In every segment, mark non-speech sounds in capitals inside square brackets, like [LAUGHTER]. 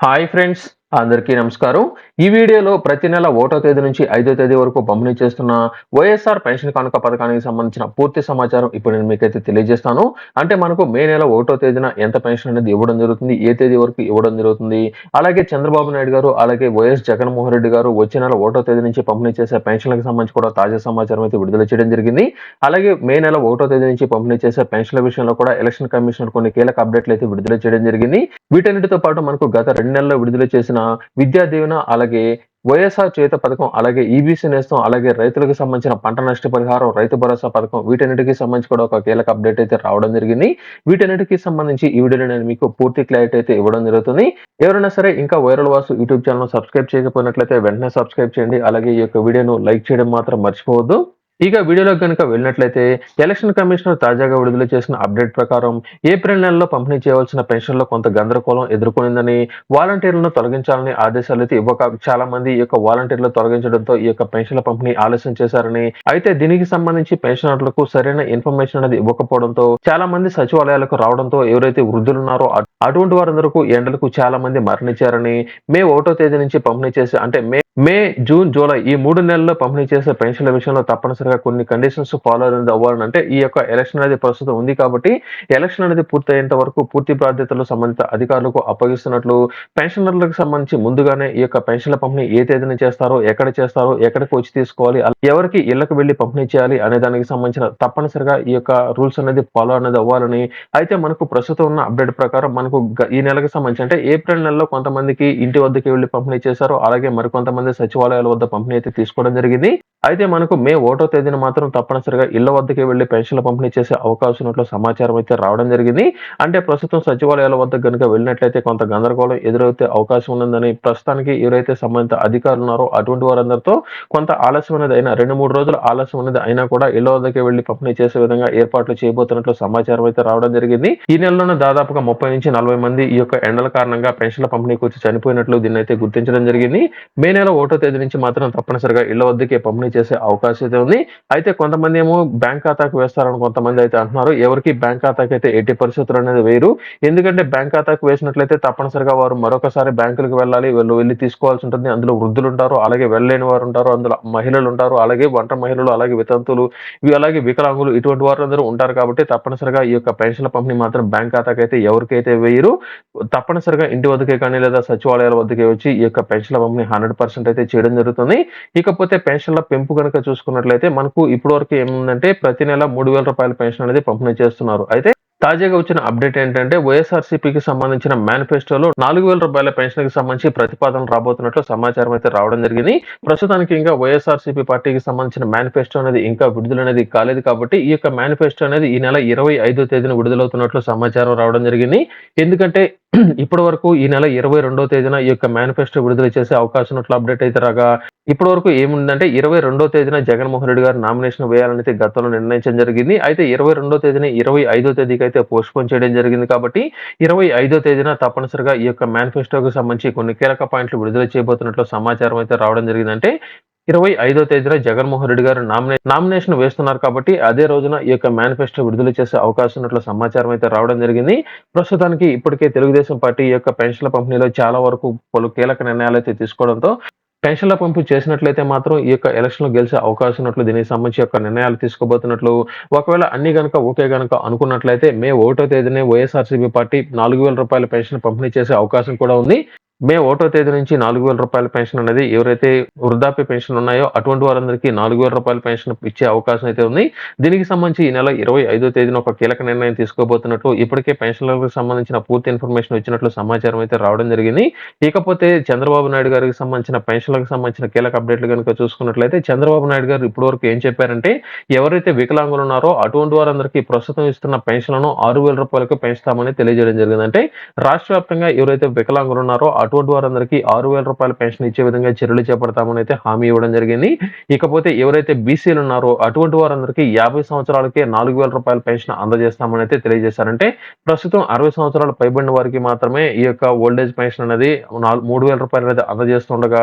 Hi friends, అందరికీ నమస్కారం. ఈ వీడియోలో ప్రతి నెల ఒకటో తేదీ నుంచి ఐదో తేదీ వరకు పంపిణీ చేస్తున్న వైఎస్ఆర్ పెన్షన్ కానుక పథకానికి సంబంధించిన పూర్తి సమాచారం ఇప్పుడు నేను మీకైతే తెలియజేస్తాను. అంటే మనకు మే నెల ఒకటో తేదీన ఎంత పెన్షన్ అనేది ఇవ్వడం జరుగుతుంది ఏ తేదీ వరకు ఇవ్వడం జరుగుతుంది అలాగే చంద్రబాబు నాయుడు గారు అలాగే వైఎస్ జగన్మోహన్ రెడ్డి గారు వచ్చే నెల ఒకటో తేదీ నుంచి పంపిణీ చేసే పెన్షన్లకు సంబంధించి కూడా తాజా సమాచారం అయితే విడుదల చేయడం జరిగింది. అలాగే మే నెల ఒకటో తేదీ నుంచి పంపిణీ చేసే పెన్షన్ల విషయంలో కూడా ఎలక్షన్ కమిషనర్ కొన్ని కీలక అప్డేట్లు అయితే విడుదల చేయడం జరిగింది. వీటన్నిటితో పాటు మనకు గత రెండు నెలల్లో విడుదల చేసిన విద్యా దీవెన అలాగే వైఎస్ఆర్ చేత పథకం అలాగే ఈబీసీ నేస్తం అలాగే రైతులకు సంబంధించిన పంట నష్ట పరిహారం రైతు భరోసా పథకం వీటన్నిటికీ సంబంధించి కూడా ఒక కీలక అప్డేట్ అయితే రావడం జరిగింది. వీటన్నిటికీ సంబంధించి ఈ వీడియోలో నేను మీకు పూర్తి క్లారిటీ అయితే ఇవ్వడం జరుగుతుంది. ఎవరైనా సరే ఇంకా viral Vasu YouTube channel subscribe చేయకపోయినట్లయితే వెంటనే సబ్స్క్రైబ్ చేయండి. అలాగే ఈ యొక్క వీడియోను లైక్ చేయడం మాత్రం మర్చిపోవద్దు. ఇక వీడియోలోకి కనుక వెళ్ళినట్లయితే ఎలక్షన్ కమిషనర్ తాజాగా విడుదల చేసిన అప్డేట్ ప్రకారం ఏప్రిల్ నెలలో పంపిణీ చేయవలసిన పెన్షన్లో కొంత గందరగోళం ఎదుర్కొనిందని వాలంటీర్లను తొలగించాలని ఆదేశాలు అయితే ఇవ్వక చాలా మంది ఈ యొక్క వాలంటీర్లు తొలగించడంతో ఈ యొక్క పెన్షన్ల పంపిణీ ఆలస్యం చేశారని. అయితే దీనికి సంబంధించి పెన్షనర్లకు సరైన ఇన్ఫర్మేషన్ అనేది ఇవ్వకపోవడంతో చాలా మంది సచివాలయాలకు రావడంతో ఎవరైతే వృద్ధులు ఉన్నారో అటువంటి వారందరకు ఎండలకు చాలా మంది మరణించారని మే ఒకటో తేదీ నుంచి పంపిణీ చేసి అంటే మే మే జూన్ జూలై ఈ మూడు నెలల్లో పంపిణీ చేసే పెన్షన్ల విషయంలో తప్పనిసరిగా కొన్ని కండిషన్స్ ఫాలో అనేది అవ్వాలంటే ఈ యొక్క ఎలక్షన్ అనేది ప్రస్తుతం ఉంది కాబట్టి ఎలక్షన్ అనేది పూర్తయ్యేంత వరకు పూర్తి బాధ్యతలు సంబంధిత అధికారులకు అప్పగిస్తున్నట్లు పెన్షనర్లకు సంబంధించి ముందుగానే ఈ యొక్క పెన్షన్ల పంపిణీ ఏ తేదీన చేస్తారో ఎక్కడ చేస్తారో ఎక్కడికి వచ్చి తీసుకోవాలి ఎవరికి ఇళ్ళకు వెళ్ళి పంపిణీ చేయాలి అనే దానికి సంబంధించిన తప్పనిసరిగా ఈ యొక్క రూల్స్ అనేది ఫాలో అనేది అవ్వాలని అయితే మనకు ప్రస్తుతం ఉన్న అప్డేట్ ప్రకారం మనకు ఈ నెలకు సంబంధించి అంటే ఏప్రిల్ నెలలో కొంతమందికి ఇంటి వద్దకి వెళ్ళి పంపిణీ చేశారు అలాగే మరికొంతమంది సచివాలయాల వద్ద పంపిణీ అయితే తీసుకోవడం జరిగింది. అయితే మనకు మే ఒకటో తేదీన మాత్రం తప్పనిసరిగా ఇళ్ళ వద్దకే వెళ్ళి పెన్షన్ల పంపిణీ చేసే అవకాశం ఉన్నట్లు సమాచారం అయితే రావడం జరిగింది. అంటే ప్రస్తుతం సచివాలయాల వద్ద కనుక వెళ్ళినట్లయితే కొంత గందరగోళం ఎదురైతే అవకాశం ఉందని ప్రస్తుతానికి ఎవరైతే సంబంధిత అధికారులు ఉన్నారో అటువంటి వారందరితో కొంత ఆలస్యం అనేది అయినా రెండు మూడు రోజుల ఆలస్యం అనేది అయినా కూడా ఇళ్ళ వద్దకి వెళ్ళి పంపిణీ చేసే విధంగా ఏర్పాట్లు చేయబోతున్నట్లు సమాచారం అయితే రావడం జరిగింది. ఈ నెలలోనే దాదాపుగా ముప్పై నుంచి నలభై మంది ఈ యొక్క ఎండల కారణంగా పెన్షన్ల పంపిణీకి వచ్చి చనిపోయినట్లు దీన్ని అయితే గుర్తించడం జరిగింది. మే నెల ఒకటో తేదీ నుంచి మాత్రం తప్పనిసరిగా ఇళ్ళ వద్దకే పంపిణీ చేసే అవకాశం అయితే ఉంది. అయితే కొంతమంది ఏమో బ్యాంక్ ఖాతాకు వేస్తారని కొంతమంది అయితే అంటున్నారు. ఎవరికి బ్యాంక్ ఖాతాకి అయితే ఎట్టి పరిస్థితులు అనేది వేరు ఎందుకంటే బ్యాంక్ ఖాతాకు వేసినట్లయితే తప్పనిసరిగా వారు మరొకసారి బ్యాంకులకు వెళ్ళాలి వీళ్ళు వెళ్ళి తీసుకోవాల్సి ఉంటుంది. అందులో వృద్ధులు ఉంటారు అలాగే వెళ్ళలేని వారు ఉంటారు అందులో మహిళలు ఉంటారు అలాగే వంట మహిళలు అలాగే వితంతులు ఇవి అలాగే వికలాంగులు ఇటువంటి వారు అందరూ ఉంటారు కాబట్టి తప్పనిసరిగా ఈ యొక్క పెన్షన్ల పంపిణీ మాత్రం బ్యాంక్ ఖాతాకి అయితే ఎవరికైతే వేయరు తప్పనిసరిగా ఇంటి వద్దకే కానీ లేదా సచివాలయాల వద్దకే వచ్చి ఈ యొక్క పెన్షన్ల పంపిణీ హండ్రెడ్ పర్సెంట్ అయితే చేయడం జరుగుతుంది. ఇకపోతే పెన్షన్ల పెంపు కనుక చూసుకున్నట్లయితే మనకు ఇప్పటి వరకు ఏముందంటే ప్రతి నెల మూడు వేల రూపాయల పెన్షన్ అనేది పంపిణీ చేస్తున్నారు. అయితే తాజాగా వచ్చిన అప్డేట్ ఏంటంటే వైఎస్ఆర్సీపీకి సంబంధించిన మేనిఫెస్టోలో నాలుగు వేల రూపాయల పెన్షన్కి సంబంధించి ప్రతిపాదన రాబోతున్నట్లు సమాచారం అయితే రావడం జరిగింది. ప్రస్తుతానికి ఇంకా వైఎస్ఆర్సీపీ పార్టీకి సంబంధించిన మేనిఫెస్టో అనేది ఇంకా విడుదల అనేది కాలేదు కాబట్టి ఈ యొక్క మేనిఫెస్టో అనేది ఈ నెల ఇరవై ఐదో తేదీన విడుదలవుతున్నట్లు సమాచారం రావడం జరిగింది. ఎందుకంటే [CLEARS THROAT] ఇప్పటి వరకు ఈ నెల ఇరవై రెండో తేదీన ఈ యొక్క మేనిఫెస్టో విడుదల చేసే అవకాశం ఉన్నట్లు అప్డేట్ అయితే రాగా ఇప్పటి వరకు ఏముందంటే ఇరవై రెండో తేదీన జగన్మోహన్ రెడ్డి గారు నామినేషన్ వేయాలని అయితే గతంలో నిర్ణయించడం జరిగింది. అయితే ఇరవై రెండో తేదీన ఇరవై ఐదో తేదీకి అయితే పోస్ట్పోన్ చేయడం జరిగింది కాబట్టి ఇరవై ఐదో తేదీన తప్పనిసరిగా ఈ యొక్క మేనిఫెస్టోకి సంబంధించి కొన్ని కీలక పాయింట్లు విడుదల చేయబోతున్నట్లు సమాచారం అయితే రావడం జరిగిందంటే ఇరవై ఐదో తేదీన జగన్మోహన్ రెడ్డి గారు నామినే నామినేషన్ వేస్తున్నారు కాబట్టి అదే రోజున ఈ యొక్క మేనిఫెస్టో విడుదల చేసే అవకాశం ఉన్నట్లు సమాచారం అయితే రావడం జరిగింది. ప్రస్తుతానికి ఇప్పటికే తెలుగుదేశం పార్టీ ఈ యొక్క పెన్షన్ల పంపిణీలో చాలా వరకు పలు కీలక నిర్ణయాలు అయితే తీసుకోవడంతో పెన్షన్ల పంపు చేసినట్లయితే మాత్రం ఈ యొక్క ఎలక్షన్లో గెలిచే అవకాశం ఉన్నట్లు దీనికి సంబంధించి యొక్క నిర్ణయాలు తీసుకోబోతున్నట్లు ఒకవేళ అన్ని గనక ఓకే గనక అనుకున్నట్లయితే మే ఒకటో తేదీనే వైఎస్ఆర్సీపీ పార్టీ నాలుగు వేల రూపాయల పెన్షన్ పంపిణీ చేసే అవకాశం కూడా ఉంది. మే ఒకటో తేదీ నుంచి నాలుగు వేల రూపాయల పెన్షన్ అనేది ఎవరైతే వృద్ధాప్య పెన్షన్ ఉన్నాయో అటువంటి వారందరికీ నాలుగు వేల రూపాయల పెన్షన్ ఇచ్చే అవకాశం అయితే ఉంది. దీనికి సంబంధించి ఈ నెల ఇరవై ఐదో తేదీన ఒక కీలక నిర్ణయం తీసుకోబోతున్నట్లు ఇప్పటికే పెన్షన్లకు సంబంధించిన పూర్తి ఇన్ఫర్మేషన్ వచ్చినట్లు సమాచారం అయితే రావడం జరిగింది. ఇకపోతే చంద్రబాబు నాయుడు గారికి సంబంధించిన పెన్షన్లకు సంబంధించిన కీలక అప్డేట్లు కనుక చూసుకున్నట్లయితే చంద్రబాబు నాయుడు గారు ఇప్పటివరకు ఏం చెప్పారంటే ఎవరైతే వికలాంగులు ఉన్నారో అటువంటి వారందరికీ ప్రస్తుతం ఇస్తున్న పెన్షన్లను ఆరు వేల రూపాయలకు పెంచుతామని తెలియజేయడం జరిగింది అంటే రాష్ట్ర వ్యాప్తంగా ఎవరైతే వికలాంగులు ఉన్నారో అటువంటి వారందరికీ ఆరు వేల రూపాయల పెన్షన్ ఇచ్చే విధంగా చర్యలు చేపడతామని అయితే హామీ ఇవ్వడం జరిగింది. ఇకపోతే ఎవరైతే బీసీలు ఉన్నారో అటువంటి వారందరికీ యాభై సంవత్సరాలకే నాలుగు వేల రూపాయల పెన్షన్ అందజేస్తామని అయితే తెలియజేశారంటే ప్రస్తుతం అరవై సంవత్సరాలు పైబడిన వారికి మాత్రమే ఈ యొక్క ఓల్డేజ్ పెన్షన్ అనేది నాలుగు మూడు వేల రూపాయలు అనేది అందజేస్తుండగా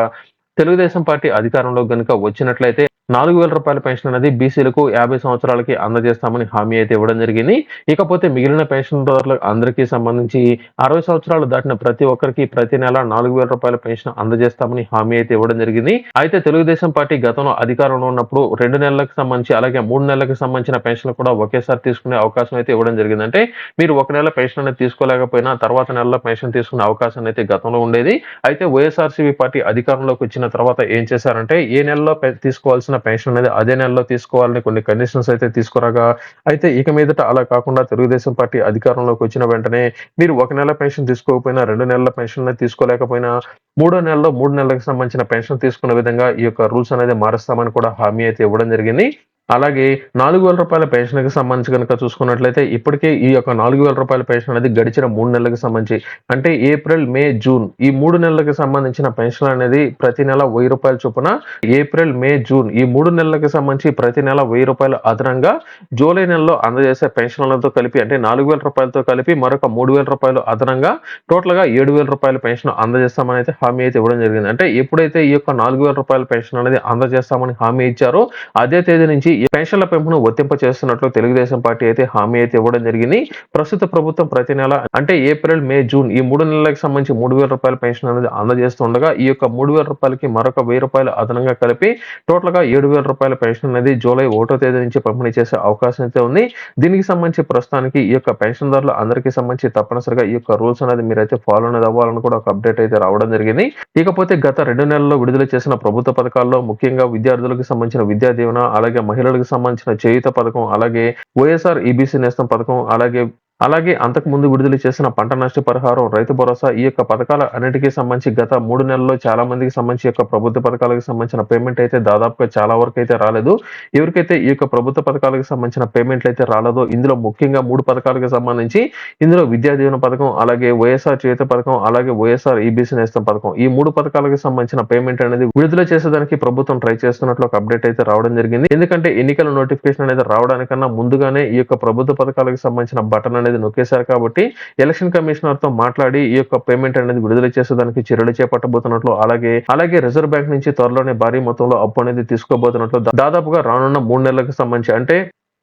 తెలుగుదేశం పార్టీ అధికారంలో గనుక వచ్చినట్లయితే నాలుగు వేల రూపాయల పెన్షన్ అనేది బీసీలకు యాభై సంవత్సరాలకి అందజేస్తామని హామీ అయితే ఇవ్వడం జరిగింది. ఇకపోతే మిగిలిన పెన్షన్దారులకు అందరికీ సంబంధించి అరవై సంవత్సరాలు దాటిన ప్రతి ఒక్కరికి ప్రతి నెల నాలుగు వేల రూపాయల పెన్షన్ అందజేస్తామని హామీ అయితే ఇవ్వడం జరిగింది. అయితే తెలుగుదేశం పార్టీ గతంలో అధికారంలో ఉన్నప్పుడు రెండు నెలలకు సంబంధించి అలాగే మూడు నెలలకు సంబంధించిన పెన్షన్ కూడా ఒకేసారి తీసుకునే అవకాశం అయితే ఇవ్వడం జరిగింది. అంటే మీరు ఒక నెల పెన్షన్ అనేది తీసుకోలేకపోయినా తర్వాత నెలలో పెన్షన్ తీసుకునే అవకాశం అయితే గతంలో ఉండేది. అయితే వైఎస్ఆర్సీపీ పార్టీ అధికారంలోకి వచ్చిన తర్వాత ఏం చేశారంటే ఏ నెలలో తీసుకోవాల్సిన తీసుకోవాల్సిన పెన్షన్ అనేది అదే నెలలో తీసుకోవాలని కొన్ని కండిషన్స్ అయితే తీసుకురాగా అయితే ఇక మీదట అలా కాకుండా తెలుగుదేశం పార్టీ అధికారంలోకి వచ్చిన వెంటనే మీరు ఒక నెల పెన్షన్ తీసుకోకపోయినా రెండు నెలల పెన్షన్ తీసుకోలేకపోయినా మూడో నెలలో మూడు నెలలకు సంబంధించిన పెన్షన్ తీసుకునే విధంగా ఈ యొక్క రూల్స్ అనేది మారుస్తామని కూడా హామీ అయితే ఇవ్వడం జరిగింది. అలాగే నాలుగు వేల రూపాయల పెన్షన్కి సంబంధించి కనుక చూసుకున్నట్లయితే ఇప్పటికే ఈ యొక్క నాలుగు వేల రూపాయల పెన్షన్ అనేది గడిచిన మూడు నెలలకు సంబంధించి అంటే ఏప్రిల్ మే జూన్ ఈ మూడు నెలలకు సంబంధించిన పెన్షన్ అనేది ప్రతి నెల వెయ్యి రూపాయల చొప్పున ఏప్రిల్ మే జూన్ ఈ మూడు నెలలకు సంబంధించి ప్రతి నెల వెయ్యి రూపాయలు అదనంగా జూలై నెలలో అందజేసే పెన్షన్లతో కలిపి అంటే నాలుగు వేల రూపాయలతో కలిపి మరొక మూడు వేల రూపాయలు అదనంగా టోటల్గా ఏడు వేల రూపాయల పెన్షన్ అందజేస్తామని అయితే హామీ అయితే ఇవ్వడం జరిగింది. అంటే ఎప్పుడైతే ఈ యొక్క నాలుగు వేల రూపాయల పెన్షన్ అనేది అందజేస్తామని హామీ ఇచ్చారో అదే తేదీ నుంచి పెన్షన్ల పెంపును వర్తింప చేస్తున్నట్లు తెలుగుదేశం పార్టీ అయితే హామీ అయితే ఇవ్వడం జరిగింది. ప్రస్తుత ప్రభుత్వం ప్రతి నెల అంటే ఏప్రిల్ మే జూన్ ఈ మూడు నెలలకు సంబంధించి మూడు వేల రూపాయల పెన్షన్ అనేది అందజేస్తుండగా ఈ యొక్క మూడు వేల రూపాయలకి మరొక వెయ్యి రూపాయలు అదనంగా కలిపి టోటల్గా ఏడు వేల రూపాయల పెన్షన్ అనేది జూలై ఒకటో తేదీ నుంచి పంపిణీ చేసే అవకాశం అయితే ఉంది. దీనికి సంబంధించి ప్రస్తుతానికి ఈ యొక్క పెన్షన్దారులు అందరికీ సంబంధించి తప్పనిసరిగా ఈ యొక్క రూల్స్ అనేది మీరైతే ఫాలో అనేది అవ్వాలని కూడా ఒక అప్డేట్ అయితే రావడం జరిగింది. ఇకపోతే గత రెండు నెలల్లో విడుదల చేసిన ప్రభుత్వ పథకాల్లో ముఖ్యంగా విద్యార్థులకు సంబంధించిన విద్యా దీవెన అలాగే మహిళ మహిళలకు సంబంధించిన చేయుత పథకం అలాగే వైఎస్ఆర్ ఈబీసీ నేస్తం పథకం అలాగే అలాగే అంతకు ముందు విడుదల చేసిన పంట నష్ట పరిహారం రైతు భరోసా ఈ యొక్క పథకాల అన్నిటికీ సంబంధించి గత మూడు నెలల్లో చాలా మందికి సంబంధించి యొక్క ప్రభుత్వ పథకాలకు సంబంధించిన పేమెంట్ అయితే దాదాపుగా చాలా వరకు అయితే రాలేదు. ఎవరికైతే ఈ యొక్క ప్రభుత్వ పథకాలకు సంబంధించిన పేమెంట్లు అయితే రాలేదో ఇందులో ముఖ్యంగా మూడు పథకాలకు సంబంధించి ఇందులో విద్యా దీవెన పథకం అలాగే వైఎస్ఆర్ చేత పథకం అలాగే వైఎస్ఆర్ ఈబీసీ నేస్తం పథకం. ఈ మూడు పథకాలకు సంబంధించిన పేమెంట్ అనేది విడుదల చేసేదానికి ప్రభుత్వం ట్రై చేస్తున్నట్లు ఒక అప్డేట్ అయితే రావడం జరిగింది. ఎందుకంటే ఎన్నికల నోటిఫికేషన్ అనేది రావడానికన్నా ముందుగానే ఈ యొక్క ప్రభుత్వ పథకాలకు సంబంధించిన బటన్ అనేది నొక్కేశారు కాబట్టి ఎలక్షన్ కమిషనర్తో మాట్లాడి ఈ యొక్క పేమెంట్ అనేది విడుదల చేసేదానికి చర్యలు చేపట్టబోతున్నట్లు అలాగే అలాగే రిజర్వ్ బ్యాంక్ నుంచి త్వరలోనే భారీ మొత్తంలో అప్పు అనేది తీసుకోబోతున్నట్లు దాదాపుగా రానున్న మూడు నెలలకు సంబంధించి అంటే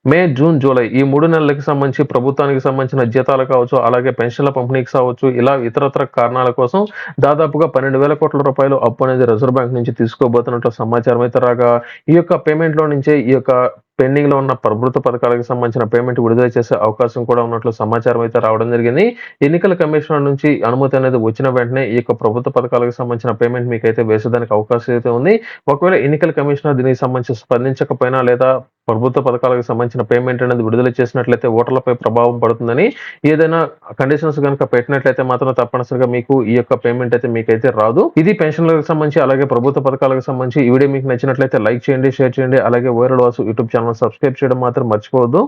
మే జూన్ జూలై ఈ మూడు నెలలకు సంబంధించి ప్రభుత్వానికి సంబంధించిన జీతాలు కావచ్చు అలాగే పెన్షన్ల పంపిణీకి కావచ్చు ఇలా ఇతరత్ర కారణాల కోసం దాదాపుగా పన్నెండు వేల కోట్ల రూపాయలు అప్పు అనేది రిజర్వ్ బ్యాంక్ నుంచి తీసుకోబోతున్నట్లు సమాచారం అయితే రాగా ఈ యొక్క పేమెంట్లో నుంచే ఈ యొక్క పెండింగ్లో ఉన్న ప్రభుత్వ పథకాలకు సంబంధించిన పేమెంట్ విడుదల చేసే అవకాశం కూడా ఉన్నట్లు సమాచారం అయితే రావడం జరిగింది. ఎన్నికల కమిషనర్ నుంచి అనుమతి అనేది వచ్చిన వెంటనే ఈ యొక్క ప్రభుత్వ పథకాలకు సంబంధించిన పేమెంట్ మీకైతే వేసేదానికి అవకాశం అయితే ఉంది. ఒకవేళ ఎన్నికల కమిషనర్ దీనికి సంబంధించి స్పందించకపోయినా లేదా ప్రభుత్వ పథకాలకు సంబంధించిన పేమెంట్ అనేది విడుదల చేసినట్లయితే ఓటర్లపై ప్రభావం పడుతుందని ఏదైనా కండిషన్స్ కనుక పెట్టినట్లయితే మాత్రం తప్పనిసరిగా మీకు ఈ యొక్క పేమెంట్ అయితే మీకైతే రాదు. ఇది పెన్షన్లకు సంబంధించి అలాగే ప్రభుత్వ పథకాలకు సంబంధించి ఈ వీడియో మీకు నచ్చినట్లయితే లైక్ చేయండి షేర్ చేయండి అలాగే viral Vasu YouTube channel subscribe చేయడం మాత్రం మర్చిపోవద్దు.